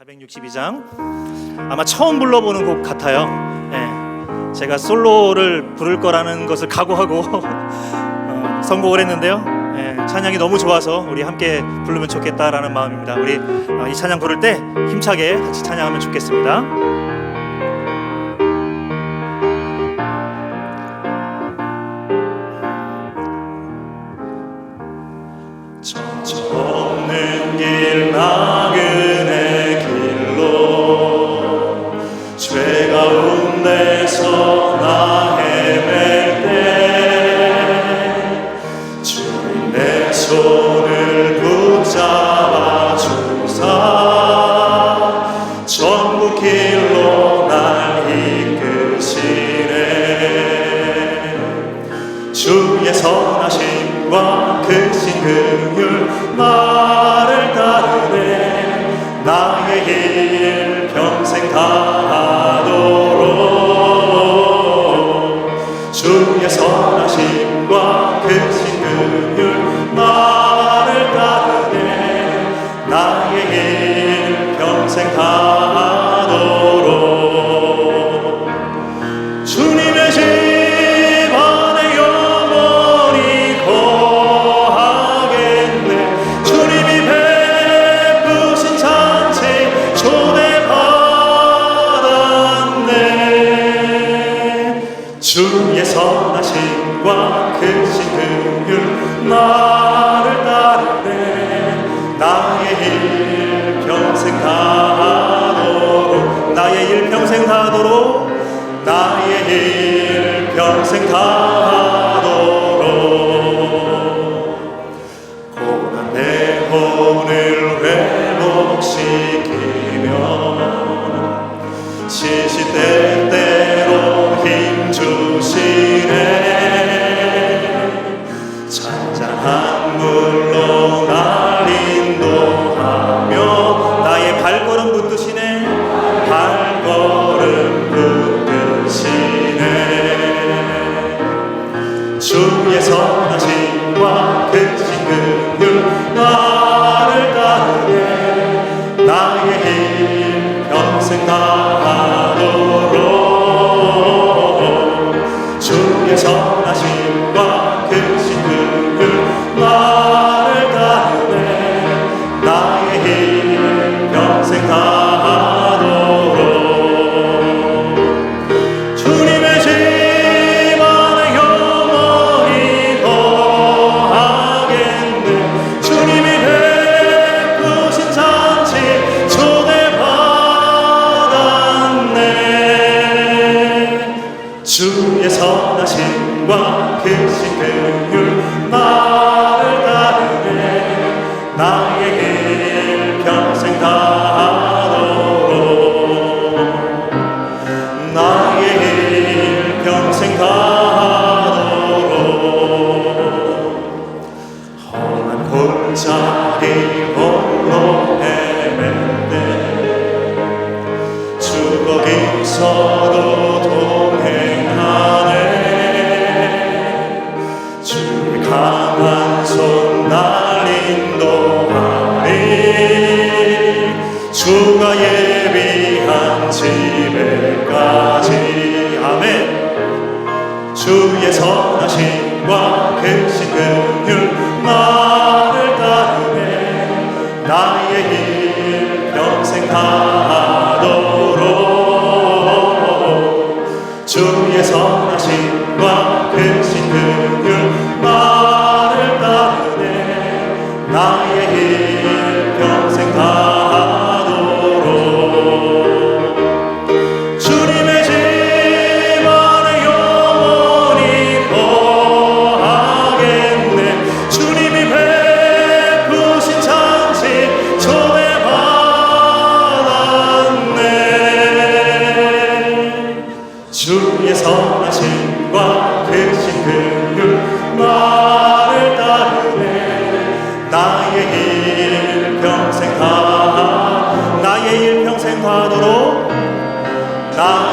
462장 아마 처음 불러보는 곡 같아요. 예, 제가 솔로를 부를 거라는 것을 각오하고 어, 선곡을 했는데요. 예, 찬양이 너무 좋아서 우리 함께 부르면 좋겠다라는 마음입니다. 우리 어, 이 찬양 부를 때 힘차게 같이 찬양하면 좋겠습니다. 길로 날 이끄시네. 주의 선하심과 크신 긍휼 나를 따르네. 나의 일 평생 다하도록. 주의 선하심과 크신 긍휼 나를 따르네. 나의 일 평생 다 주의 선하심과 크신 긍휼 나를 따르네 나의 일 평생 다하도록 나의 일 평생 다하도록 나의 일 평생 다하도록 물로 날 인도하며 나의 발걸음 붙드시네. 발걸음 붙드시네. 주의 선하심 선하심과 크신 긍휼 나를 따르네 나의 일 평생 다하도록. 나의 일 평생 가도록. 험한 골짜기 홀로 헤맬 때 주거기서 주가 예비한 집에까지. 아멘. 주의 선하심과 크신 긍휼 나의 일 평생 다 나의 일 평생 다도록 평생